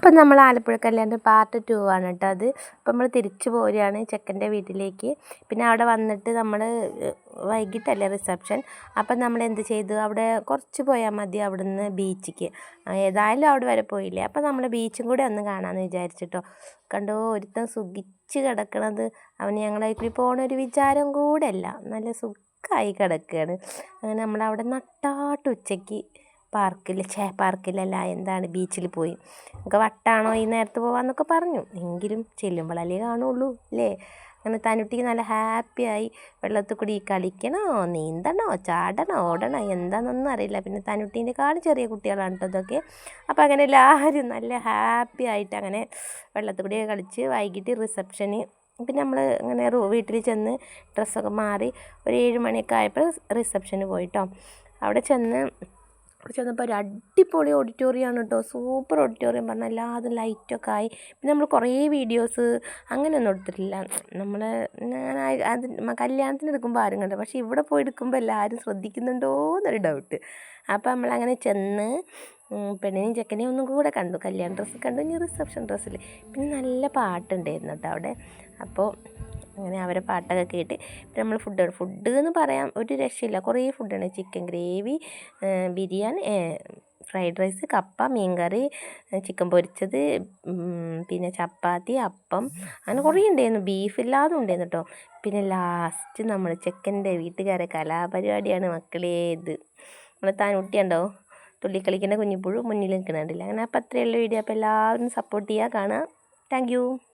അപ്പം നമ്മൾ ആലപ്പുഴ കല്യാണം പാർട്ട് ടു ആണ് കേട്ടോ അത്. അപ്പം നമ്മൾ തിരിച്ചു പോരുകയാണ് ചെക്കന്റെ വീട്ടിലേക്ക്. പിന്നെ അവിടെ വന്നിട്ട് നമ്മൾ വൈകിട്ടല്ലേ റിസപ്ഷൻ അപ്പം നമ്മൾ എന്ത് ചെയ്തു? അവിടെ കുറച്ച് പോയാൽ മതി അവിടുന്ന് ബീച്ചിക്ക് ഏതായാലും അവിടെ വരെ പോയില്ലേ? അപ്പം നമ്മൾ ബീച്ചും കൂടെ ഒന്ന് കാണാമെന്ന് വിചാരിച്ചിട്ടോ. കണ്ടോ ഒരുത്തൻ സുഖിച്ച് കിടക്കണത്. അവന് ഞങ്ങളായിട്ട് പോകണ ഒരു വിചാരം കൂടെ അല്ല. നല്ല സുഖമായി കിടക്കുകയാണ്. അങ്ങനെ നമ്മളവിടെ നട്ടാട്ട് ഉച്ചയ്ക്ക് പാർക്കിൽ ഛേ പാർക്കിലല്ല എന്താണ് ബീച്ചിൽ പോയി. നമുക്ക് വട്ടാണോ ഈ നേരത്ത് പോവാന്നൊക്കെ പറഞ്ഞു. എങ്കിലും ചെല്ലുമ്പോഴല്ലേ കാണുള്ളൂ അല്ലേ അങ്ങനെ തനുട്ടിക്ക് നല്ല ഹാപ്പിയായി വെള്ളത്തിൽ കൂടി കളിക്കണോ നീന്തണോ ചാടണോ ഓടണോ എന്താണെന്നൊന്നും അറിയില്ല. പിന്നെ തനുട്ടീന്റെ കാട് ചെറിയ കുട്ടികളാണ് കേട്ടോ ഇതൊക്കെ. അപ്പോൾ അങ്ങനെ എല്ലാവരും നല്ല ഹാപ്പി ആയിട്ട് അങ്ങനെ വെള്ളത്തിൽ കൂടി കളിച്ച് വൈകിട്ട് റിസപ്ഷന് പിന്നെ നമ്മൾ അങ്ങനെ വീട്ടിൽ ചെന്ന് ഡ്രസ്സൊക്കെ മാറി ഒരു ഏഴ് മണിയൊക്കെ ആയപ്പോൾ റിസപ്ഷന് പോയിട്ടോ അവിടെ ചെന്ന് അവിടെ ചെന്നപ്പോൾ ഒരു അടിപൊളി ഓഡിറ്റോറിയമാണ് കേട്ടോ സൂപ്പർ ഓഡിറ്റോറിയം പറഞ്ഞാൽ എല്ലാതും ലൈറ്റൊക്കെ ആയി. പിന്നെ നമ്മൾ കുറേ വീഡിയോസ് അങ്ങനെയൊന്നും എടുത്തിട്ടില്ല. നമ്മൾ ഞാൻ അത് കല്യാണത്തിന് എടുക്കുമ്പോൾ ആരും കണ്ടു പക്ഷേ ഇവിടെ പോയി എടുക്കുമ്പോൾ എല്ലാവരും ശ്രദ്ധിക്കുന്നുണ്ടോ എന്നൊരു ഡൗട്ട് അപ്പോൾ നമ്മളങ്ങനെ ചെന്ന് പെണ്ണിനെയും ചെക്കനെയും ഒന്നും കൂടെ കണ്ടു. കല്യാണ ഡ്രസ്സ് കണ്ടു. ഇനി റിസപ്ഷൻ ഡ്രസ്സിൽ പിന്നെ നല്ല പാട്ടുണ്ടായിരുന്നു കേട്ടോ അവിടെ. അപ്പോൾ അങ്ങനെ അവരെ പാട്ടൊക്കെ കേട്ട് പിന്നെ നമ്മൾ ഫുഡ് ഫുഡ് എന്ന് പറയാൻ ഒരു രക്ഷയില്ല. കുറേ ഫുഡാണ് chicken gravy biryani fried rice കപ്പ മീൻകറി ചിക്കൻ പൊരിച്ചത് പിന്നെ ചപ്പാത്തി അപ്പം അങ്ങനെ കുറേ ഉണ്ടായിരുന്നു ബീഫ് ഇല്ലാതെ ഉണ്ടായിരുന്നു കേട്ടോ പിന്നെ ലാസ്റ്റ് നമ്മൾ ചെക്കന്റെ വീട്ടുകാരെ കലാപരിപാടിയാണ് മക്കളേ ഇത്. നമ്മൾ താനുട്ടിയുണ്ടോ തുള്ളിക്കളിക്കുന്ന കുഞ്ഞിപ്പുഴു മുന്നിൽ നിൽക്കുന്നുണ്ടല്ലേ അങ്ങനെ അപ്പം അത്രയുള്ള വീഡിയോ. അപ്പോൾ എല്ലാവരും സപ്പോർട്ട് ചെയ്യുക കാണുക താങ്ക്